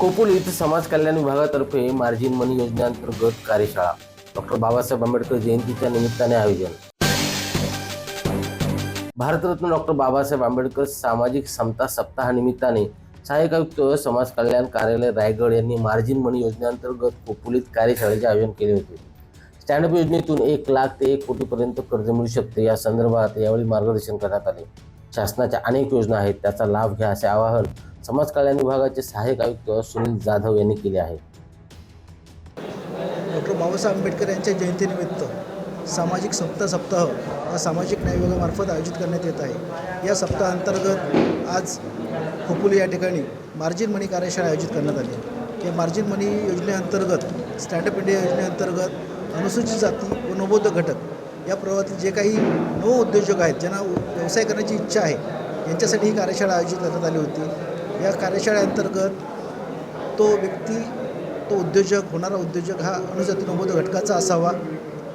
कोपुल इथं समाज कल्याण विभागातर्फे मार्जिन मनी योजनेअंतर्गत कार्यशाळा. डॉक्टर बाबासाहेब आंबेडकर जयंतीच्या निमित्ताने आयोजन. भारतरत्न डॉक्टर बाबासाहेब आंबेडकर सामाजिक समता सप्ताहानिमित्ताने सहाय्यक आयुक्त समाज कल्याण कार्यालय रायगड यांनी मार्जिन मनी योजनेअंतर्गत कोपुलीत कार्यशाळेचे आयोजन केले होते. स्टँडअप योजनेतून एक लाख ते एक कोटीपर्यंत कर्ज मिळू शकते या संदर्भात यावेळी मार्गदर्शन करण्यात आले. शासनाच्या अनेक योजना आहेत त्याचा लाभ घ्या असे आवाहन समाज कल्याण विभागाचे सहाय्यक आयुक्त सुनील जाधव यांनी केले आहे. डॉक्टर बाबासाहेब आंबेडकर यांच्या जयंतीनिमित्त सामाजिक सप्ताह सप्ताह हा सामाजिक न्याय विभागामार्फत आयोजित करण्यात येत आहे. या सप्ताहांतर्गत आज खोपोली या ठिकाणी मार्जिन मनी कार्यशाळा आयोजित करण्यात आली. या मार्जिन मनी योजनेअंतर्गत स्टँडअप इंडिया योजनेअंतर्गत अनुसूचित जाती व नवबौद्ध घटक या प्रवाहातील जे काही नव उद्योजक आहेत ज्यांना व्यवसाय करण्याची इच्छा आहे यांच्यासाठी ही कार्यशाळा आयोजित करण्यात आली होती. या कार्यशाळेअंतर्गत तो व्यक्ती तो उद्योजक होणारा उद्योजक हा अनुजाती नवोद घटकाचा असावा.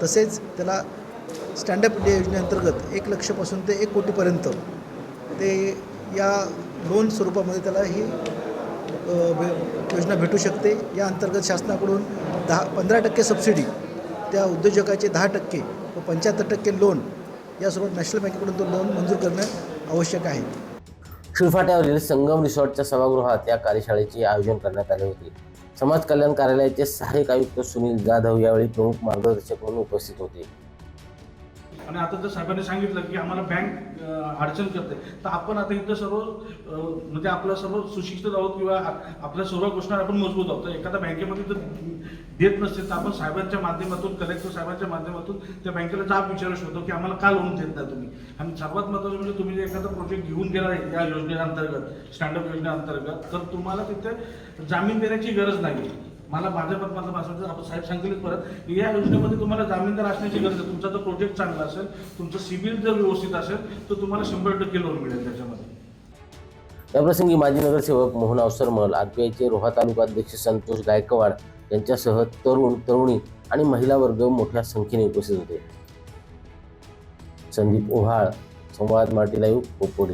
तसेच त्याला स्टँडअप इंडिया योजनेअंतर्गत एक लक्षपासून ते एक कोटीपर्यंत ते या लोन स्वरूपामध्ये त्याला ही योजना भेटू शकते. या अंतर्गत शासनाकडून दहा पंधरा टक्के सबसिडी त्या उद्योजकाचे दहा टक्के व पंच्याहत्तर टक्के लोन या स्वरूपात नॅशनल बँकेकडून तो लोन मंजूर करणं आवश्यक आहे. शिळफाट्यावरील संगम रिसॉर्टच्या सभागृहात या कार्यशाळेचे आयोजन करण्यात आले होते. समाज कल्याण कार्यालयाचे सहाय्यक आयुक्त सुनील जाधव यावेळी प्रमुख मार्गदर्शक म्हणून उपस्थित होते. आणि आता जर साहेबांनी सांगितलं की आम्हाला बँक अडचण करते तर आपण आता इथं सर्व म्हणजे आपलं सर्व सुशिक्षित आहोत किंवा आपल्या सर्व गोष्टी आपण मजबूत आहोत. तर एखाद्या बँकेमध्ये जर देत नसेल तर आपण साहेबांच्या माध्यमातून कलेक्टर साहेबांच्या माध्यमातून त्या बँकेला जाब विचारू शकतो की आम्हाला का लोन देत नाही तुम्ही? आणि सर्वात महत्त्वाचं म्हणजे तुम्ही जर एखादा प्रोजेक्ट घेऊन गेला या योजनेअंतर्गत स्टँडअप योजनेअंतर्गत तर तुम्हाला तिथे जामीन देण्याची गरज नाही मला माझ्या मत असं भाषण आपण साहेब सांगितले परत. या योजनेमध्ये तुम्हाला जामीनदार असण्याची गरज आहे. तुमचा जर प्रोजेक्ट चांगला असेल तुमचं सिबिल जर व्यवस्थित असेल तर तुम्हाला शंभर टक्के लोन मिळेल त्याच्यामध्ये. याप्रसंगी माजी नगरसेवक मोहन अवसरमल आरपीआयचे रोहा तालुका अध्यक्ष संतोष गायकवाड यांच्यासह तरुण तरुणी आणि महिला वर्ग मोठ्या संख्येने उपस्थित होते. संदीप ओहाळ संवाद मार्टी लाईव्ह कोपोडी